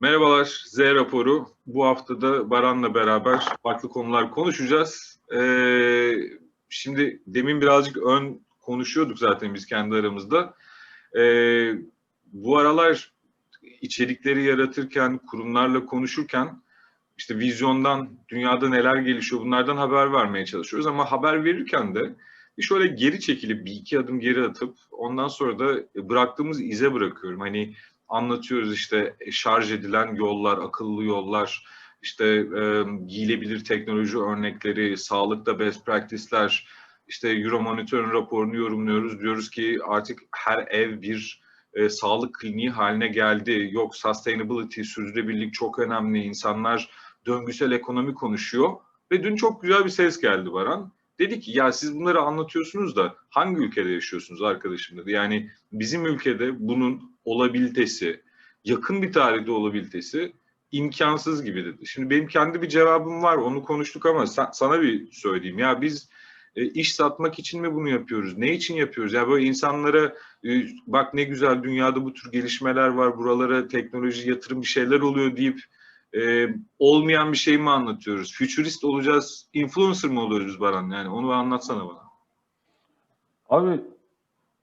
Merhabalar, Z raporu. Bu hafta da Baran'la beraber farklı konular konuşacağız. Ee, şimdi demin birazcık ön konuşuyorduk zaten biz kendi aramızda. Ee, bu aralar içerikleri yaratırken, kurumlarla konuşurken işte vizyondan, dünyada neler gelişiyor bunlardan haber vermeye çalışıyoruz. Ama haber verirken de şöyle geri çekilip bir iki adım geri atıp ondan sonra da bıraktığımız ize bırakıyorum. Hani anlatıyoruz işte şarj edilen yollar, akıllı yollar, işte e, giyilebilir teknoloji örnekleri, sağlıkta best practice'ler, işte Euromonitor'un raporunu yorumluyoruz. Diyoruz ki artık her ev bir e, sağlık kliniği haline geldi. Yok sustainability, sürdürülebilirlik çok önemli. İnsanlar döngüsel ekonomi konuşuyor. Ve dün çok güzel bir ses geldi Baran. Dedi ki ya siz bunları anlatıyorsunuz da hangi ülkede yaşıyorsunuz arkadaşım dedi. Yani bizim ülkede bunun olabilitesi, yakın bir tarihte olabilitesi imkansız gibi dedi. Şimdi benim kendi bir cevabım var onu konuştuk ama sa- sana bir söyleyeyim. Ya biz e, iş satmak için mi bunu yapıyoruz? Ne için yapıyoruz? Ya böyle insanlara e, bak ne güzel dünyada bu tür gelişmeler var, buralara teknoloji yatırım bir şeyler oluyor deyip e, olmayan bir şey mi anlatıyoruz? Futurist olacağız, influencer mı oluyoruz Baran? Yani onu anlatsana bana. Abi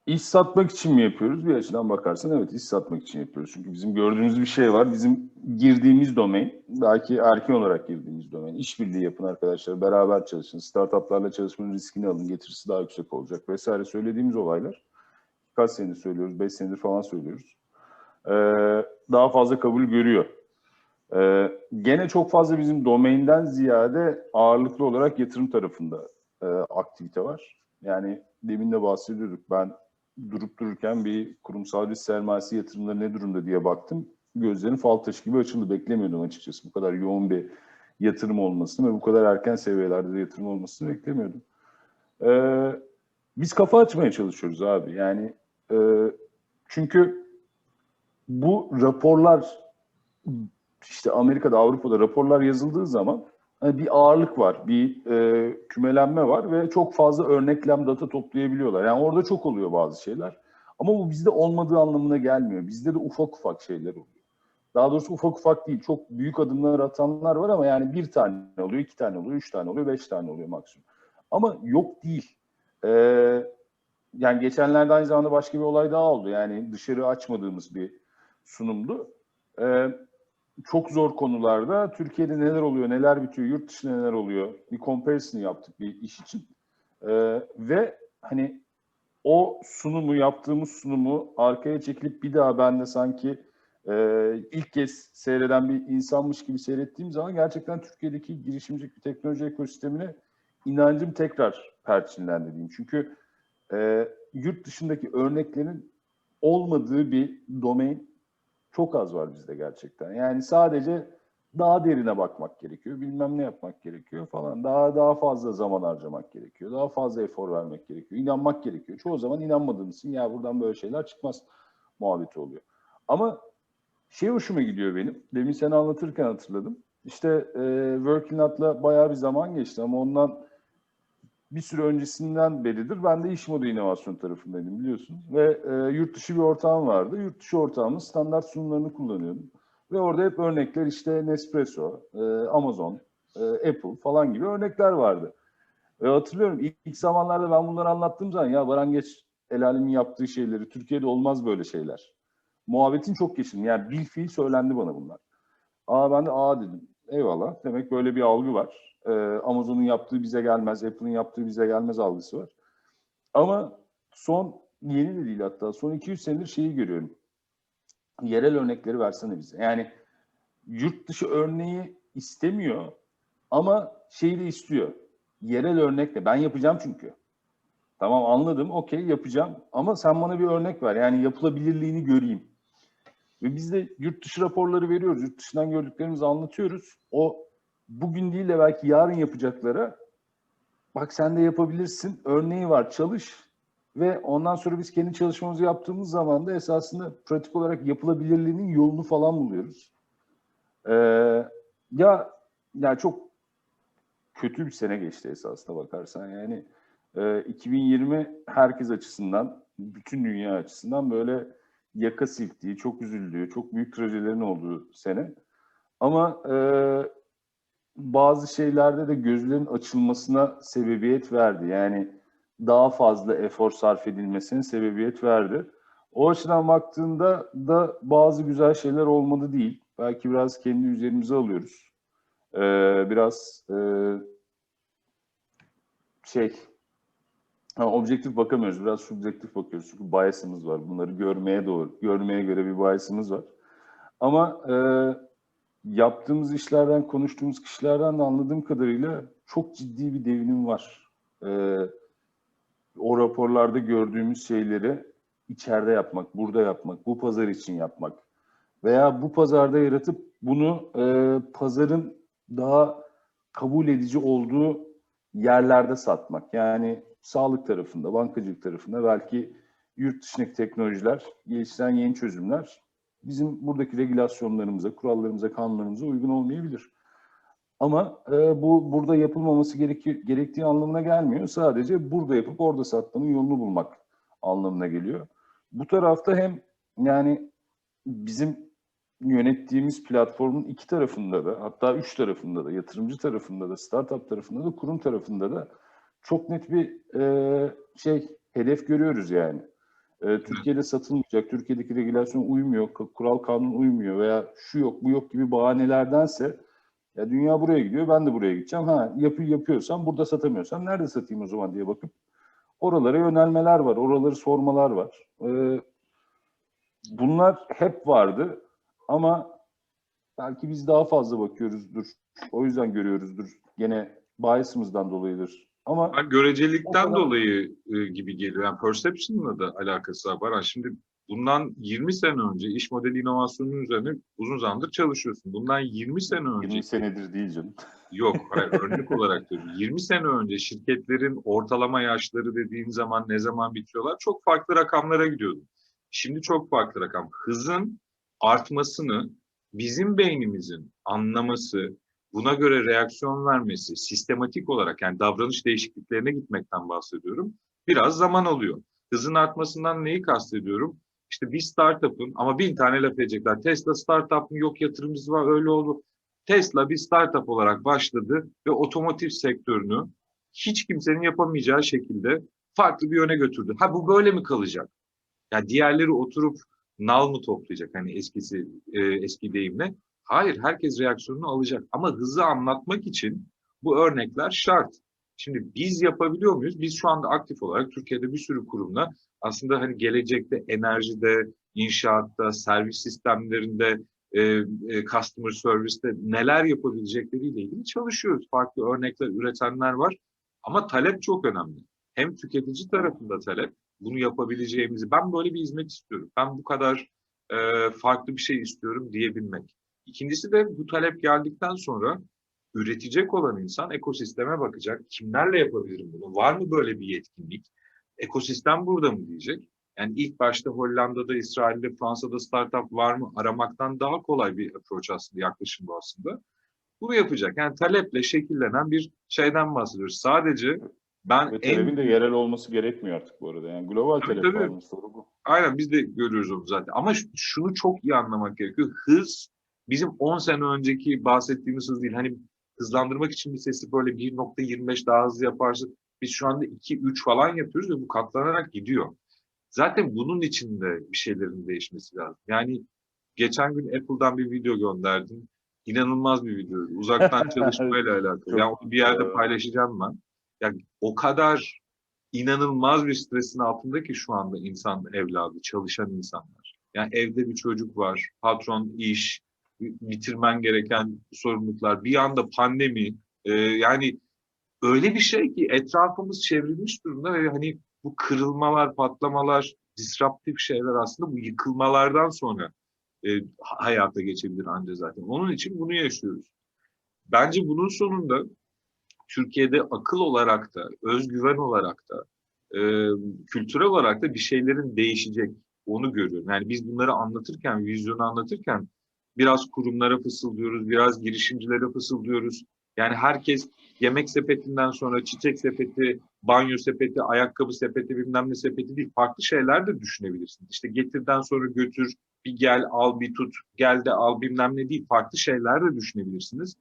iş satmak için mi yapıyoruz? Bir açıdan bakarsan evet iş satmak için yapıyoruz. Çünkü bizim gördüğümüz bir şey var. Bizim girdiğimiz domain, belki erken olarak girdiğimiz domain. İşbirliği yapın arkadaşlar, beraber çalışın. Startuplarla çalışmanın riskini alın, getirisi daha yüksek olacak vesaire söylediğimiz olaylar. Kaç senedir söylüyoruz, beş senedir falan söylüyoruz. Ee, daha fazla kabul görüyor. Ee, gene çok fazla bizim domainden ziyade ağırlıklı olarak yatırım tarafında e, aktivite var. Yani demin de bahsediyorduk. Ben durup dururken bir kurumsal risk sermayesi yatırımları ne durumda diye baktım. Gözlerim fal taşı gibi açıldı. Beklemiyordum açıkçası. Bu kadar yoğun bir yatırım olmasını ve bu kadar erken seviyelerde de yatırım olmasını beklemiyordum. Ee, biz kafa açmaya çalışıyoruz abi. Yani e, çünkü bu raporlar işte Amerika'da, Avrupa'da raporlar yazıldığı zaman hani bir ağırlık var, bir e, kümelenme var ve çok fazla örneklem data toplayabiliyorlar. Yani orada çok oluyor bazı şeyler. Ama bu bizde olmadığı anlamına gelmiyor. Bizde de ufak ufak şeyler oluyor. Daha doğrusu ufak ufak değil, çok büyük adımlar atanlar var ama yani bir tane oluyor, iki tane oluyor, üç tane oluyor, beş tane oluyor maksimum. Ama yok değil. Ee, yani geçenlerde aynı zamanda başka bir olay daha oldu. Yani dışarı açmadığımız bir sunumdu. Ee, çok zor konularda Türkiye'de neler oluyor, neler bitiyor, yurt dışında neler oluyor bir comparison yaptık bir iş için. Ee, ve hani o sunumu, yaptığımız sunumu arkaya çekilip bir daha ben de sanki e, ilk kez seyreden bir insanmış gibi seyrettiğim zaman gerçekten Türkiye'deki girişimcilik teknoloji ekosistemine inancım tekrar perçinlendi diyeyim. Çünkü e, yurt dışındaki örneklerin olmadığı bir domain çok az var bizde gerçekten. Yani sadece daha derine bakmak gerekiyor. Bilmem ne yapmak gerekiyor falan. Daha daha fazla zaman harcamak gerekiyor. Daha fazla efor vermek gerekiyor. İnanmak gerekiyor. Çoğu zaman inanmadığımız için ya buradan böyle şeyler çıkmaz muhabbeti oluyor. Ama şey hoşuma gidiyor benim. Demin seni anlatırken hatırladım. İşte e, Working At'la bayağı bir zaman geçti ama ondan bir süre öncesinden beridir ben de iş modu inovasyon tarafındaydım biliyorsun. Ve e, yurt dışı bir ortağım vardı. Yurt dışı ortağımın standart sunumlarını kullanıyordum. Ve orada hep örnekler işte Nespresso, e, Amazon, e, Apple falan gibi örnekler vardı. Ve hatırlıyorum ilk, ilk zamanlarda ben bunları anlattığım zaman ya Baran Geç el alemin yaptığı şeyleri, Türkiye'de olmaz böyle şeyler. Muhabbetin çok geçtim. Yani bil fiil söylendi bana bunlar. Aa ben de aa dedim. Eyvallah. Demek böyle bir algı var. Ee, Amazon'un yaptığı bize gelmez, Apple'ın yaptığı bize gelmez algısı var. Ama son, yeni de değil hatta, son 200 senedir şeyi görüyorum. Yerel örnekleri versene bize. Yani yurt dışı örneği istemiyor ama şeyi de istiyor. Yerel örnekle. Ben yapacağım çünkü. Tamam anladım, okey yapacağım. Ama sen bana bir örnek ver. Yani yapılabilirliğini göreyim. Ve biz de yurt dışı raporları veriyoruz. Yurt dışından gördüklerimizi anlatıyoruz. O bugün değil de belki yarın yapacaklara bak sen de yapabilirsin. Örneği var çalış ve ondan sonra biz kendi çalışmamızı yaptığımız zaman da esasında pratik olarak yapılabilirliğinin yolunu falan buluyoruz. Ee, ya ya çok kötü bir sene geçti esasında bakarsan yani e, 2020 herkes açısından bütün dünya açısından böyle yaka silktiği, çok üzüldüğü, çok büyük trajedilerin olduğu sene. Ama e, bazı şeylerde de gözlerin açılmasına sebebiyet verdi. Yani daha fazla efor sarf edilmesine sebebiyet verdi. O açıdan baktığında da bazı güzel şeyler olmadı değil. Belki biraz kendi üzerimize alıyoruz. Ee, biraz e, şey ha, objektif bakamıyoruz. Biraz subjektif bakıyoruz. Çünkü bias'ımız var. Bunları görmeye doğru, görmeye göre bir bias'ımız var. Ama e, yaptığımız işlerden, konuştuğumuz kişilerden de anladığım kadarıyla çok ciddi bir devinim var. E, o raporlarda gördüğümüz şeyleri içeride yapmak, burada yapmak, bu pazar için yapmak veya bu pazarda yaratıp bunu e, pazarın daha kabul edici olduğu yerlerde satmak. Yani sağlık tarafında, bankacılık tarafında belki yurt dışındaki teknolojiler, geliştiren yeni çözümler bizim buradaki regülasyonlarımıza, kurallarımıza, kanunlarımıza uygun olmayabilir. Ama e, bu burada yapılmaması gereki, gerektiği anlamına gelmiyor. Sadece burada yapıp orada satmanın yolunu bulmak anlamına geliyor. Bu tarafta hem yani bizim yönettiğimiz platformun iki tarafında da hatta üç tarafında da yatırımcı tarafında da startup tarafında da kurum tarafında da çok net bir e, şey hedef görüyoruz yani. E, Türkiye'de satılmayacak, Türkiye'deki regülasyon uymuyor, kural kanun uymuyor veya şu yok bu yok gibi bahanelerdense ya dünya buraya gidiyor ben de buraya gideceğim. Ha yapı yapıyorsam burada satamıyorsam nerede satayım o zaman diye bakıp oralara yönelmeler var, oraları sormalar var. E, bunlar hep vardı ama belki biz daha fazla bakıyoruzdur. O yüzden görüyoruzdur. Gene bias'ımızdan dolayıdır. Ama Ben görecelikten kadar- dolayı e, gibi geliyor. Yani perception'la da alakası var. Baran. Şimdi bundan 20 sene önce iş modeli inovasyonunun üzerine uzun zamandır çalışıyorsun. Bundan 20 sene önce 20 senedir değil canım. Yok, hayır, örnek olarak diyorum. 20 sene önce şirketlerin ortalama yaşları dediğin zaman ne zaman bitiyorlar çok farklı rakamlara gidiyordu. Şimdi çok farklı rakam. Hızın artmasını bizim beynimizin anlaması, buna göre reaksiyon vermesi, sistematik olarak yani davranış değişikliklerine gitmekten bahsediyorum. Biraz zaman alıyor. Hızın artmasından neyi kastediyorum? İşte bir startup'ın ama bin tane laf edecekler. Tesla startup mı yok yatırımcısı var öyle oldu. Tesla bir startup olarak başladı ve otomotiv sektörünü hiç kimsenin yapamayacağı şekilde farklı bir yöne götürdü. Ha bu böyle mi kalacak? Ya diğerleri oturup nal mı toplayacak hani eskisi e, eski deyimle? Hayır, herkes reaksiyonunu alacak. Ama hızı anlatmak için bu örnekler şart. Şimdi biz yapabiliyor muyuz? Biz şu anda aktif olarak Türkiye'de bir sürü kurumla aslında hani gelecekte enerjide, inşaatta, servis sistemlerinde, e, e, customer service'te neler yapabilecekleriyle ilgili çalışıyoruz. Farklı örnekler üretenler var. Ama talep çok önemli. Hem tüketici tarafında talep, bunu yapabileceğimizi, ben böyle bir hizmet istiyorum. Ben bu kadar e, farklı bir şey istiyorum diyebilmek. İkincisi de bu talep geldikten sonra üretecek olan insan ekosisteme bakacak. Kimlerle yapabilirim bunu? Var mı böyle bir yetkinlik? Ekosistem burada mı diyecek? Yani ilk başta Hollanda'da, İsrail'de, Fransa'da startup var mı aramaktan daha kolay bir approach aslında, yaklaşım bu aslında. Bunu yapacak. Yani taleple şekillenen bir şeyden bahsediyoruz. Sadece ben Ve en talebin de yerel olması gerekmiyor artık bu arada. Yani global Tabii, talep tabii. var. Soru bu. Aynen biz de görüyoruz onu zaten. Ama şunu çok iyi anlamak gerekiyor. Hız bizim 10 sene önceki bahsettiğimiz hız değil. Hani hızlandırmak için bir sesi böyle 1.25 daha hızlı yaparsın. Biz şu anda 2-3 falan yapıyoruz ve bu katlanarak gidiyor. Zaten bunun içinde bir şeylerin değişmesi lazım. Yani geçen gün Apple'dan bir video gönderdim. İnanılmaz bir videoydu. Uzaktan çalışmayla alakalı. Yani onu bir yerde paylaşacağım ben. Yani o kadar inanılmaz bir stresin altında ki şu anda insan evladı, çalışan insanlar. Yani evde bir çocuk var, patron iş, bitirmen gereken sorumluluklar, bir anda pandemi, e, yani öyle bir şey ki etrafımız çevrilmiş durumda ve hani bu kırılmalar, patlamalar, disruptif şeyler aslında bu yıkılmalardan sonra e, hayata geçebilir ancak zaten. Onun için bunu yaşıyoruz. Bence bunun sonunda Türkiye'de akıl olarak da, özgüven olarak da, e, kültürel olarak da bir şeylerin değişecek. Onu görüyorum. Yani biz bunları anlatırken, vizyonu anlatırken biraz kurumlara fısıldıyoruz, biraz girişimcilere fısıldıyoruz. Yani herkes yemek sepetinden sonra çiçek sepeti, banyo sepeti, ayakkabı sepeti, bilmem ne sepeti değil. Farklı şeyler de düşünebilirsiniz. İşte getirden sonra götür, bir gel al bir tut, gel de al bilmem ne değil. Farklı şeyler de düşünebilirsiniz.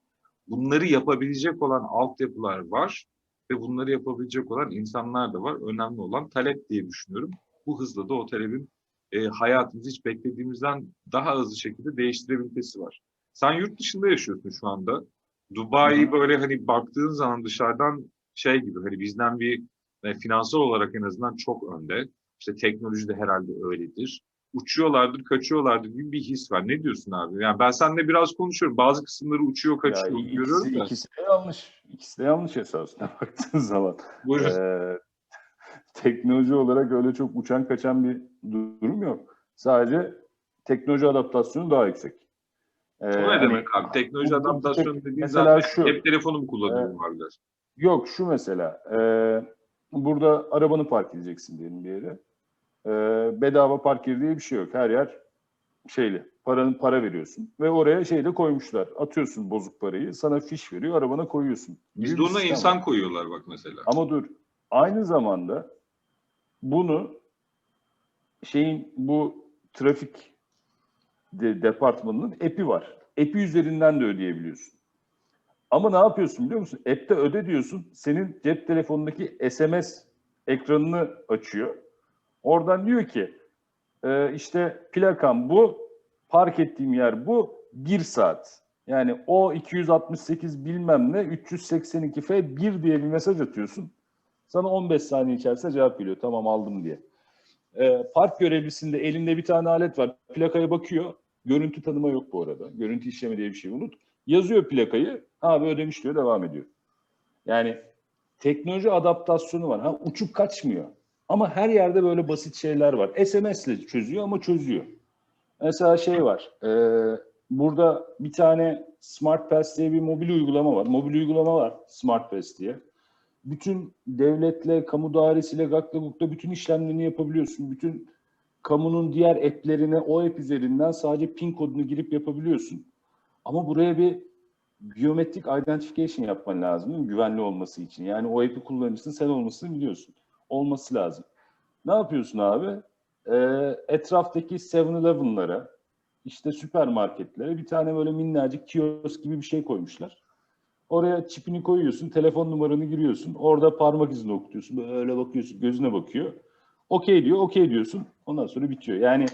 Bunları yapabilecek olan altyapılar var ve bunları yapabilecek olan insanlar da var. Önemli olan talep diye düşünüyorum. Bu hızla da o talebin e, hayatımızı hiç beklediğimizden daha hızlı şekilde değiştirebilmesi var. Sen yurt dışında yaşıyorsun şu anda. Dubai böyle hani baktığın zaman dışarıdan şey gibi hani bizden bir e, finansal olarak en azından çok önde. İşte teknoloji de herhalde öyledir. Uçuyorlardır, kaçıyorlardır gibi bir his var. Ne diyorsun abi? Yani ben seninle biraz konuşuyorum. Bazı kısımları uçuyor, kaçıyor Ya görüyorum ikisi, da. ikisi de yanlış. İkisi de yanlış esasında baktığın zaman. Buyurun. Ee, teknoloji olarak öyle çok uçan kaçan bir durum yok. Sadece teknoloji adaptasyonu daha yüksek. Ee, o ne hani- demek abi? Teknoloji adaptasyonu dediğin mesela zaten şu. cep telefonu mu kullanıyorum varlar? Yok şu mesela. e, burada arabanı park edeceksin diyelim bir yere. E, bedava park yeri diye bir şey yok. Her yer şeyli. Paranın para veriyorsun ve oraya şey de koymuşlar. Atıyorsun bozuk parayı. Sana fiş veriyor. Arabana koyuyorsun. Bizde ona insan var. koyuyorlar bak mesela. Ama dur. Aynı zamanda bunu şeyin bu trafik de, departmanının app'i var. App'i üzerinden de ödeyebiliyorsun. Ama ne yapıyorsun biliyor musun? App'te öde diyorsun. Senin cep telefonundaki SMS ekranını açıyor. Oradan diyor ki e, işte plakam bu, park ettiğim yer bu, bir saat. Yani o 268 bilmem ne 382 F 1 diye bir mesaj atıyorsun. Sana 15 saniye içerisinde cevap geliyor. Tamam aldım diye. Ee, park görevlisinde elinde bir tane alet var. Plakaya bakıyor. Görüntü tanıma yok bu arada. Görüntü işleme diye bir şey unut. Yazıyor plakayı. Abi ödemiş diyor devam ediyor. Yani teknoloji adaptasyonu var. Ha, uçup kaçmıyor. Ama her yerde böyle basit şeyler var. SMS ile çözüyor ama çözüyor. Mesela şey var. e, burada bir tane Smart Pass diye bir mobil uygulama var. Mobil uygulama var Smart Pass diye bütün devletle, kamu dairesiyle, gakla gukla bütün işlemlerini yapabiliyorsun. Bütün kamunun diğer app'lerine o app üzerinden sadece pin kodunu girip yapabiliyorsun. Ama buraya bir biometrik identification yapman lazım değil mi? Güvenli olması için. Yani o app'i kullanıcısın sen olmasını biliyorsun. Olması lazım. Ne yapıyorsun abi? Ee, etraftaki 7-Eleven'lara, işte süpermarketlere bir tane böyle minnacık kiosk gibi bir şey koymuşlar. Oraya çipini koyuyorsun, telefon numaranı giriyorsun. Orada parmak izini okutuyorsun. Böyle bakıyorsun, gözüne bakıyor. Okey diyor, okey diyorsun. Ondan sonra bitiyor. Yani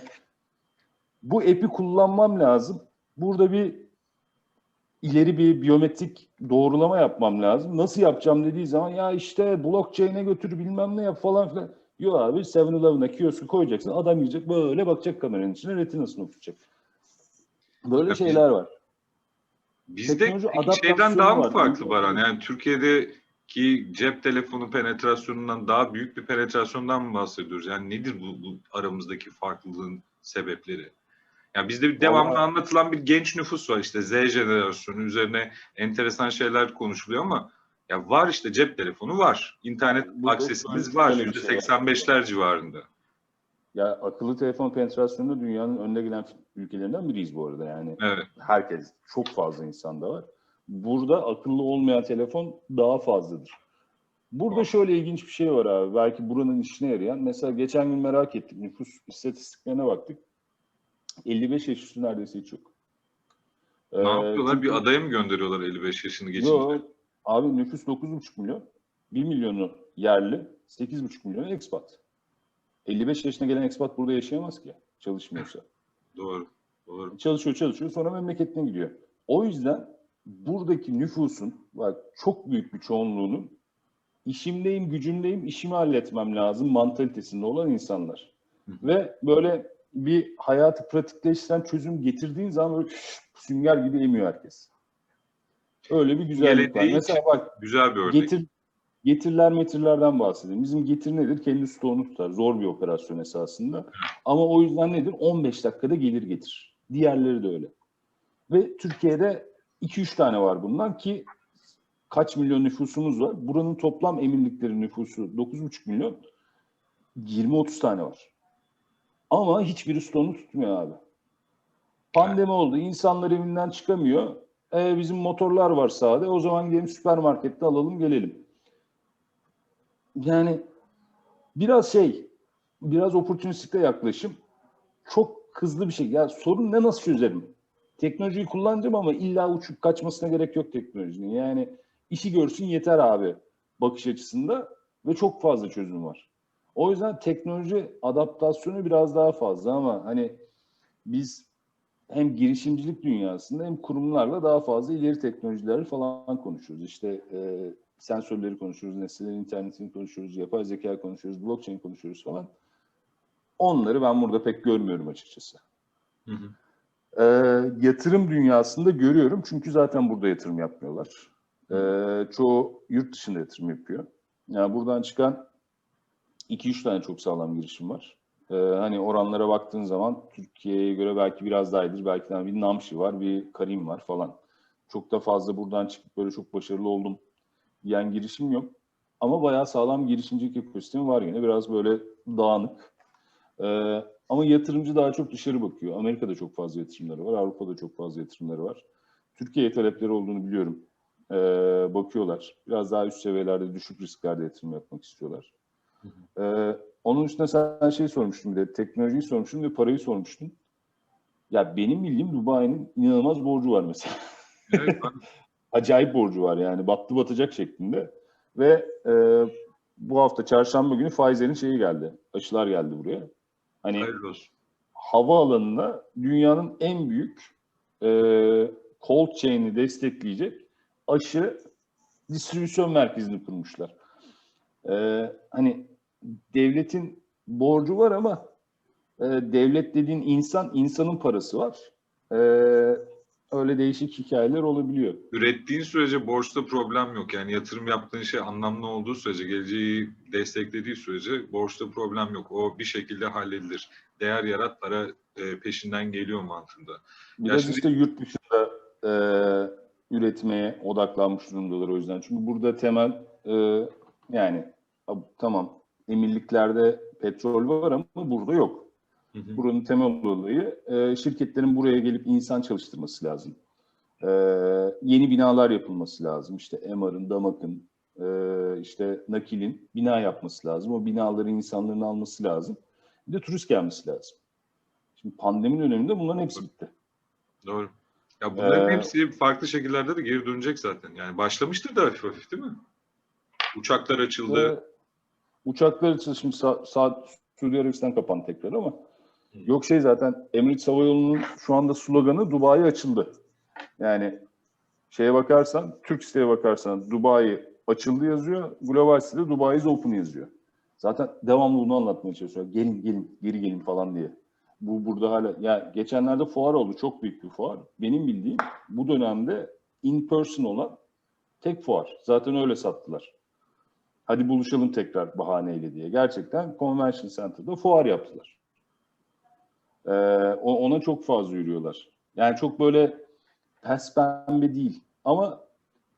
bu app'i kullanmam lazım. Burada bir ileri bir biyometrik doğrulama yapmam lazım. Nasıl yapacağım dediği zaman ya işte blockchain'e götür bilmem ne yap falan filan. Yok abi 7-Eleven'a kiosku koyacaksın. Adam girecek böyle bakacak kameranın içine retinasını okutacak. Böyle şeyler var. Bizde şeyden daha mı var. farklı Baran? Yani Türkiye'deki cep telefonu penetrasyonundan daha büyük bir penetrasyondan mı bahsediyoruz? Yani nedir bu, bu aramızdaki farklılığın sebepleri? Yani bizde bir devamlı Vallahi- anlatılan bir genç nüfus var işte Z jenerasyonu üzerine enteresan şeyler konuşuluyor ama ya var işte cep telefonu var. İnternet aksesimiz var. bir şey var. %85'ler civarında. Ya akıllı telefon penetrasyonunda dünyanın önde gelen ülkelerinden biriyiz bu arada. Yani Evet. herkes, çok fazla insanda var. Burada akıllı olmayan telefon daha fazladır. Burada Var. şöyle ilginç bir şey var abi. Belki buranın işine yarayan. Mesela geçen gün merak ettik. Nüfus istatistiklerine baktık. 55 yaş üstü neredeyse hiç yok. Ne Ee, yapıyorlar? Bir çünkü- adaya mı gönderiyorlar 55 yaşını geçince? Yok. Abi nüfus 9,5 milyon. 1 milyonu yerli, 8,5 milyonu expat. 55 yaşına gelen expat burada yaşayamaz ki çalışmıyorsa. Doğru. Doğru. Çalışıyor çalışıyor sonra memleketine gidiyor. O yüzden buradaki nüfusun bak çok büyük bir çoğunluğunun işimdeyim, gücümdeyim, işimi halletmem lazım mantalitesinde olan insanlar. Hı hı. Ve böyle bir hayatı pratikleştiren çözüm getirdiğin zaman böyle sünger gibi emiyor herkes. Öyle bir güzellik var. Gelediği Mesela bak Güzel bir örnek. Getir, getiriler metirlerden bahsedeyim. Bizim getir nedir? Kendi stoğunu tutar. Zor bir operasyon esasında. Ama o yüzden nedir? 15 dakikada gelir getir. Diğerleri de öyle. Ve Türkiye'de 2-3 tane var bundan ki kaç milyon nüfusumuz var? Buranın toplam emirlikleri nüfusu 9,5 milyon. 20-30 tane var. Ama hiçbiri stoğunu tutmuyor abi. Pandemi oldu. İnsanlar evinden çıkamıyor. E, bizim motorlar var sahada. O zaman gidelim süpermarkette alalım gelelim. Yani biraz şey, biraz opportunistikte yaklaşım. Çok hızlı bir şey. Ya sorun ne nasıl çözerim? Teknolojiyi kullanacağım ama illa uçup kaçmasına gerek yok teknolojinin. Yani işi görsün yeter abi bakış açısında ve çok fazla çözüm var. O yüzden teknoloji adaptasyonu biraz daha fazla ama hani biz hem girişimcilik dünyasında hem kurumlarla daha fazla ileri teknolojileri falan konuşuyoruz. İşte e, sensörleri konuşuyoruz, nesnelerin internetini konuşuyoruz, yapay zeka konuşuyoruz, blockchain konuşuyoruz falan. Onları ben burada pek görmüyorum açıkçası. Hı hı. E, yatırım dünyasında görüyorum çünkü zaten burada yatırım yapmıyorlar. E, çoğu yurt dışında yatırım yapıyor. Yani buradan çıkan 2-3 tane çok sağlam girişim var. Ee, hani oranlara baktığın zaman Türkiye'ye göre belki biraz daha iyidir. Belki de bir Namşi var, bir Karim var falan. Çok da fazla buradan çıkıp böyle çok başarılı oldum diyen girişim yok. Ama bayağı sağlam girişimcilik ekosistemi var yine. Biraz böyle dağınık. Ee, ama yatırımcı daha çok dışarı bakıyor. Amerika'da çok fazla yatırımları var. Avrupa'da çok fazla yatırımları var. Türkiye'ye talepleri olduğunu biliyorum. Ee, bakıyorlar. Biraz daha üst seviyelerde, düşük risklerde yatırım yapmak istiyorlar. Ee, onun üstüne sen şey sormuştun bir de teknolojiyi sormuştun ve parayı sormuştun. Ya benim bildiğim Dubai'nin inanılmaz borcu var mesela. Evet, ben- Acayip borcu var yani battı batacak şeklinde. Ve e, bu hafta çarşamba günü Pfizer'in şeyi geldi. Aşılar geldi buraya. Hani olsun. havaalanına dünyanın en büyük e, cold chain'i destekleyecek aşı distribüsyon merkezini kurmuşlar. E, hani devletin borcu var ama e, devlet dediğin insan, insanın parası var. E, öyle değişik hikayeler olabiliyor. Ürettiğin sürece borçta problem yok. Yani yatırım yaptığın şey anlamlı olduğu sürece, geleceği desteklediği sürece borçta problem yok. O bir şekilde halledilir. Değer yarat, para e, peşinden geliyor mantığında. Biraz şimdi- işte yurt dışında e, üretmeye odaklanmış durumdalar o yüzden. Çünkü burada temel e, yani tamam emirliklerde petrol var ama burada yok. Hı hı. Buranın temel olayı e, şirketlerin buraya gelip insan çalıştırması lazım. E, yeni binalar yapılması lazım. İşte Emar'ın, Damak'ın, e, işte Nakil'in bina yapması lazım. O binaları insanların alması lazım. Bir de turist gelmesi lazım. Şimdi pandemi döneminde bunların hepsi bitti. Doğru. Ya bunların Ee, hepsi farklı şekillerde de geri dönecek zaten. Yani başlamıştır da hafif hafif değil mi? Uçaklar açıldı. Ve uçaklar için şimdi sa- saat Suudi Arabistan kapandı tekrar ama yok şey zaten Emirates Hava Yolu'nun şu anda sloganı Dubai açıldı. Yani şeye bakarsan, Türk siteye bakarsan Dubai açıldı yazıyor. Global sitede Dubai is open yazıyor. Zaten devamlı bunu anlatmaya çalışıyor. Gelin gelin geri gelin falan diye. Bu burada hala ya geçenlerde fuar oldu. Çok büyük bir fuar. Benim bildiğim bu dönemde in person olan tek fuar. Zaten öyle sattılar. Hadi buluşalım tekrar bahaneyle diye. Gerçekten Convention Center'da fuar yaptılar. O- ona çok fazla yürüyorlar. Yani çok böyle pes pembe değil. Ama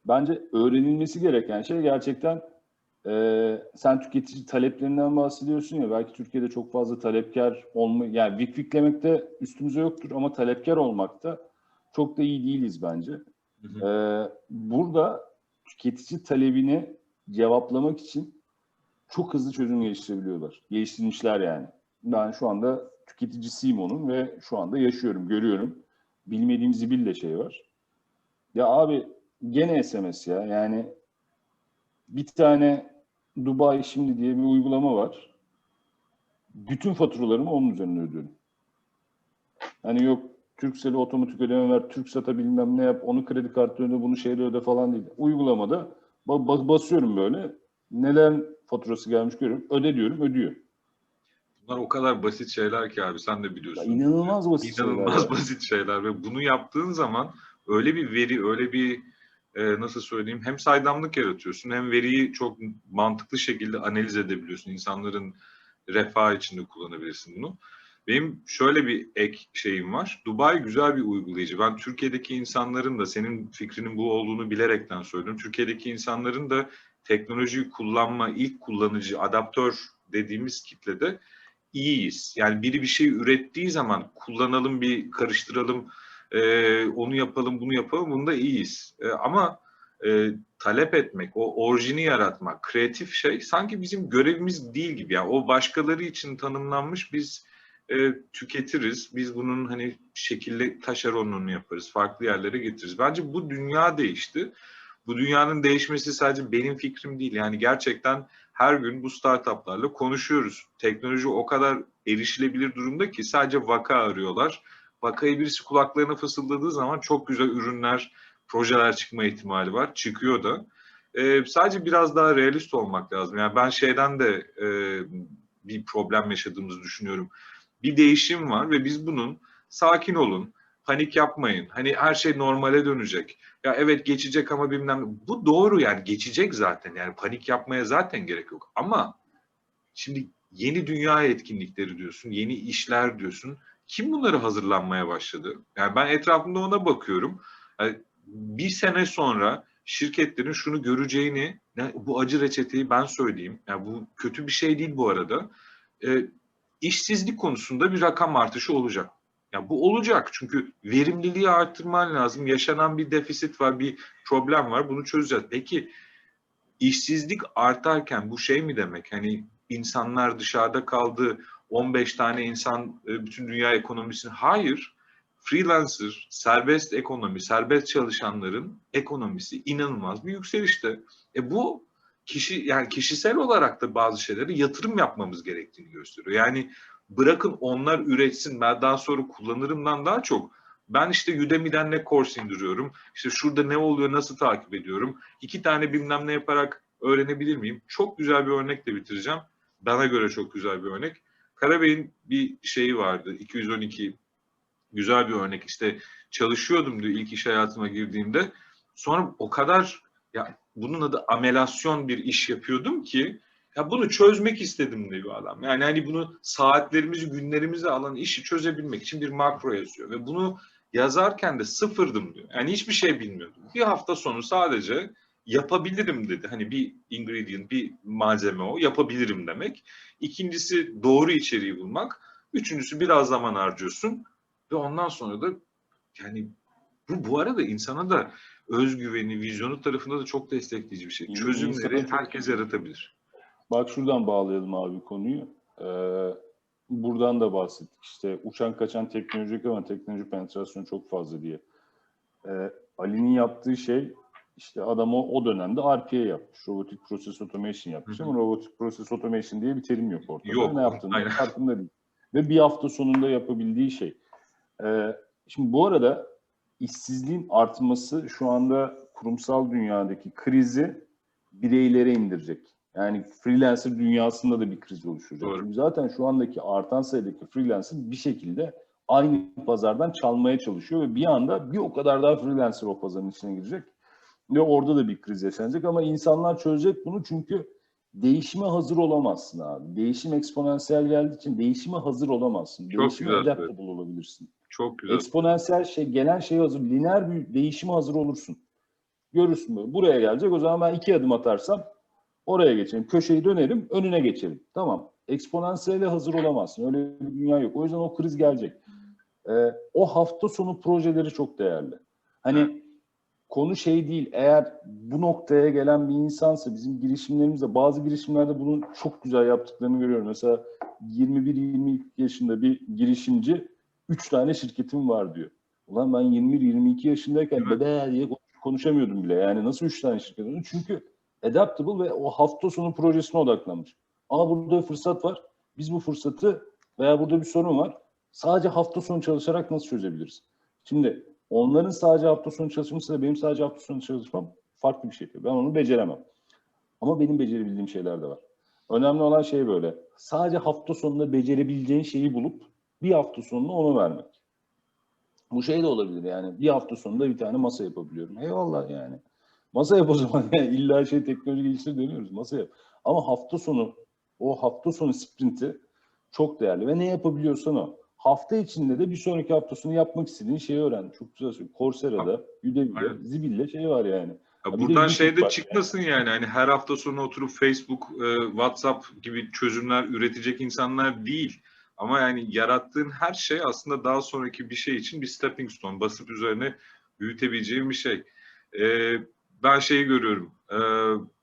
bence öğrenilmesi gereken şey gerçekten e, sen tüketici taleplerinden bahsediyorsun ya belki Türkiye'de çok fazla talepkar olma yani vikviklemekte üstümüze yoktur ama talepkar olmakta çok da iyi değiliz bence. Hı hı. Ee, burada tüketici talebini cevaplamak için çok hızlı çözüm geliştirebiliyorlar. Geliştirmişler yani. Ben şu anda tüketicisiyim onun ve şu anda yaşıyorum, görüyorum. Bilmediğim zibille şey var. Ya abi gene SMS ya. Yani bir tane Dubai şimdi diye bir uygulama var. Bütün faturalarımı onun üzerine ödüyorum. Hani yok Turkcell'e otomatik ödeme ver, TürkSat'a bilmem ne yap, onu kredi kartı öde, bunu şeyle öde falan değil. Uygulamada ba- ba- basıyorum böyle. Neler faturası gelmiş görüyorum. Öde diyorum, ödüyor. Bunlar o kadar basit şeyler ki abi sen de Ya biliyorsun. inanılmaz basit şeyler İnanılmaz ya. basit şeyler ve bunu yaptığın zaman öyle bir veri, öyle bir e, nasıl söyleyeyim hem saydamlık yaratıyorsun hem veriyi çok mantıklı şekilde analiz edebiliyorsun. İnsanların refah içinde kullanabilirsin bunu. Benim şöyle bir ek şeyim var. Dubai güzel bir uygulayıcı. Ben Türkiye'deki insanların da senin fikrinin bu olduğunu bilerekten söylüyorum. Türkiye'deki insanların da teknolojiyi kullanma, ilk kullanıcı, adaptör dediğimiz kitlede iyiyiz. Yani biri bir şey ürettiği zaman kullanalım bir karıştıralım, e, onu yapalım, bunu yapalım, bunda iyiyiz. E, ama e, talep etmek, o orijini yaratmak, kreatif şey sanki bizim görevimiz değil gibi. Yani o başkaları için tanımlanmış biz e, tüketiriz. Biz bunun hani şekilli taşeronluğunu yaparız, farklı yerlere getiririz. Bence bu dünya değişti. Bu dünyanın değişmesi sadece benim fikrim değil. Yani gerçekten her gün bu startuplarla konuşuyoruz. Teknoloji o kadar erişilebilir durumda ki sadece vaka arıyorlar. Vakayı birisi kulaklarına fısıldadığı zaman çok güzel ürünler, projeler çıkma ihtimali var. Çıkıyor da. Ee, sadece biraz daha realist olmak lazım. Yani ben şeyden de e, bir problem yaşadığımızı düşünüyorum. Bir değişim var ve biz bunun sakin olun, panik yapmayın. Hani her şey normale dönecek. Ya evet geçecek ama bilmem. Bu doğru yani geçecek zaten. Yani panik yapmaya zaten gerek yok. Ama şimdi yeni dünya etkinlikleri diyorsun, yeni işler diyorsun. Kim bunları hazırlanmaya başladı? Yani ben etrafımda ona bakıyorum. Yani bir sene sonra şirketlerin şunu göreceğini, yani bu acı reçeteyi ben söyleyeyim. Yani bu kötü bir şey değil bu arada. E, işsizlik konusunda bir rakam artışı olacak. Ya bu olacak çünkü verimliliği arttırman lazım. Yaşanan bir defisit var, bir problem var. Bunu çözeceğiz. Peki işsizlik artarken bu şey mi demek? Hani insanlar dışarıda kaldı, 15 tane insan e, bütün dünya ekonomisini. Hayır. Freelancer, serbest ekonomi, serbest çalışanların ekonomisi inanılmaz bir yükselişte. E bu kişi yani kişisel olarak da bazı şeylere yatırım yapmamız gerektiğini gösteriyor. Yani bırakın onlar üretsin ben daha sonra kullanırımdan daha çok ben işte Udemy'den ne course indiriyorum, işte şurada ne oluyor, nasıl takip ediyorum, iki tane bilmem ne yaparak öğrenebilir miyim? Çok güzel bir örnekle bitireceğim. Bana göre çok güzel bir örnek. Karabey'in bir şeyi vardı, 212 güzel bir örnek. İşte çalışıyordum diyor ilk iş hayatıma girdiğimde. Sonra o kadar ya bunun adı amelasyon bir iş yapıyordum ki ya bunu çözmek istedim diyor adam. Yani hani bunu saatlerimizi, günlerimizi alan işi çözebilmek için bir makro yazıyor ve bunu yazarken de sıfırdım diyor. Yani hiçbir şey bilmiyordum. Bir hafta sonu sadece yapabilirim dedi. Hani bir ingredient, bir malzeme o. Yapabilirim demek. İkincisi doğru içeriği bulmak. Üçüncüsü biraz zaman harcıyorsun ve ondan sonra da yani bu bu arada insana da özgüveni, vizyonu tarafında da çok destekleyici bir şey. Çözümleri herkes yaratabilir. Bak şuradan bağlayalım abi konuyu. Ee, buradan da bahsettik. İşte uçan kaçan teknoloji yok ama teknoloji penetrasyonu çok fazla diye. Ee, Ali'nin yaptığı şey işte adam o, o dönemde RPA yapmış. Robotic Process Automation yapmış Hı hı. ama Robotic Process Automation diye bir terim yok ortada. Yok, Ne yaptığını farkında değil. Ve bir hafta sonunda yapabildiği şey. Ee, şimdi bu arada işsizliğin artması şu anda kurumsal dünyadaki krizi bireylere indirecek. Yani freelancer dünyasında da bir kriz oluşacak. Doğru. Çünkü zaten şu andaki artan sayıdaki freelancer bir şekilde aynı pazardan çalmaya çalışıyor ve bir anda bir o kadar daha freelancer o pazarın içine girecek. Ve orada da bir kriz yaşanacak ama insanlar çözecek bunu çünkü değişime hazır olamazsın abi. Değişim eksponansiyel geldiği için değişime hazır olamazsın. Çok Değişime adaptable olabilirsin. Çok güzel. Eksponansiyel şey gelen şeye hazır, lineer bir değişime hazır olursun. Görürsün böyle. Buraya gelecek o zaman ben iki adım atarsam oraya geçerim. Köşeyi dönerim, önüne geçerim. Tamam. Eksponansiyele hazır olamazsın. Öyle bir dünya yok. O yüzden o kriz gelecek. Ee, o hafta sonu projeleri çok değerli. Hani konu şey değil. Eğer bu noktaya gelen bir insansa bizim girişimlerimizde bazı girişimlerde bunun çok güzel yaptıklarını görüyorum. Mesela 21-22 yaşında bir girişimci 3 tane şirketim var diyor. Ulan ben 21-22 yaşındayken bebe diye konuşamıyordum bile. Yani nasıl 3 tane şirket? Çünkü adaptable ve o hafta sonu projesine odaklanmış. Ama burada bir fırsat var. Biz bu fırsatı veya burada bir sorun var. Sadece hafta sonu çalışarak nasıl çözebiliriz? Şimdi onların sadece hafta sonu çalışmasıyla benim sadece hafta sonu çalışmam farklı bir şey. Ben onu beceremem. Ama benim becerebildiğim şeyler de var. Önemli olan şey böyle. Sadece hafta sonunda becerebileceğin şeyi bulup bir hafta sonunu ona vermek. Bu şey de olabilir yani. Bir hafta sonunda bir tane masa yapabiliyorum. Eyvallah yani. Masa yap o zaman. Yani illa şey teknoloji geliştir dönüyoruz. Masa yap. Ama hafta sonu o hafta sonu sprinti çok değerli. Ve ne yapabiliyorsan o. Hafta içinde de bir sonraki hafta sonu yapmak istediğin şeyi öğren. Çok güzel söylüyorum. Coursera'da, Udemy'de. Zibil'de şey var yani. Ya buradan şey de çıkmasın yani. Hani her hafta sonu oturup Facebook, e, WhatsApp gibi çözümler üretecek insanlar değil. Ama yani yarattığın her şey aslında daha sonraki bir şey için bir stepping stone. Basıp üzerine büyütebileceğin bir şey. E, ben şeyi görüyorum. Ee,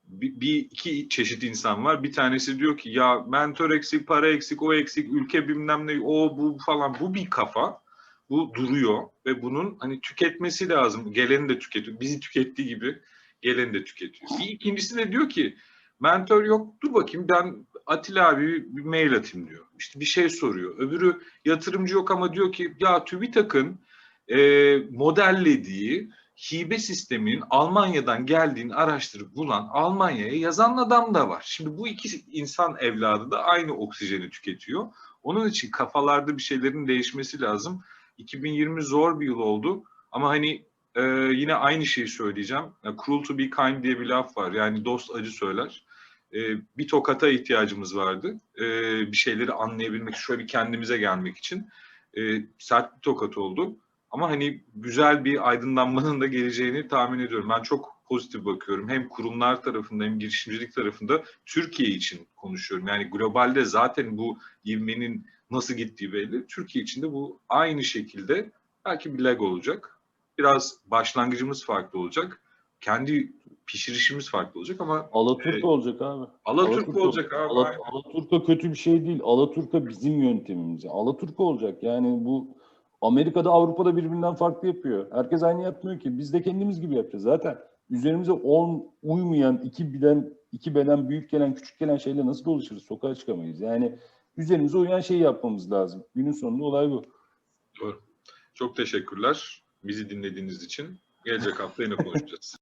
bir, bir iki çeşit insan var. Bir tanesi diyor ki ya mentor eksik, para eksik, o eksik, ülke bilmem ne, o bu falan. Bu bir kafa. Bu duruyor ve bunun hani tüketmesi lazım. Geleni de tüketiyor. Bizi tükettiği gibi geleni de tüketiyor. Bir ikincisi de diyor ki mentor yok dur bakayım ben Atilla abi bir mail atayım diyor. İşte bir şey soruyor. Öbürü yatırımcı yok ama diyor ki ya TÜBİTAK'ın e, modellediği hibe sisteminin Almanya'dan geldiğini araştırıp bulan Almanya'ya yazan adam da var. Şimdi bu iki insan evladı da aynı oksijeni tüketiyor. Onun için kafalarda bir şeylerin değişmesi lazım. 2020 zor bir yıl oldu ama hani e, yine aynı şeyi söyleyeceğim. E, Cruel to be kind diye bir laf var. Yani dost acı söyler. E, bir tokata ihtiyacımız vardı. E, bir şeyleri anlayabilmek, şöyle bir kendimize gelmek için. E, sert bir tokat oldu. Ama hani güzel bir aydınlanmanın da geleceğini tahmin ediyorum. Ben çok pozitif bakıyorum. Hem kurumlar tarafında hem girişimcilik tarafında Türkiye için konuşuyorum. Yani globalde zaten bu ivmenin nasıl gittiği belli. Türkiye için de bu aynı şekilde belki bir lag olacak. Biraz başlangıcımız farklı olacak. Kendi pişirişimiz farklı olacak ama Alaturka Evet. olacak abi. Alaturka olacak abi. Ala- aynen. Alaturka kötü bir şey değil. Alaturka bizim yöntemimiz. Alaturka olacak. Yani bu Amerika'da Avrupa'da birbirinden farklı yapıyor. Herkes aynı yapmıyor ki. Biz de kendimiz gibi yapacağız. Zaten üzerimize 10 uymayan, iki bilen, iki beden büyük gelen, küçük gelen şeyle nasıl dolaşırız? Sokağa çıkamayız. Yani üzerimize uyan şeyi yapmamız lazım. Günün sonunda olay bu. Doğru. Çok teşekkürler bizi dinlediğiniz için. Gelecek hafta yine konuşacağız.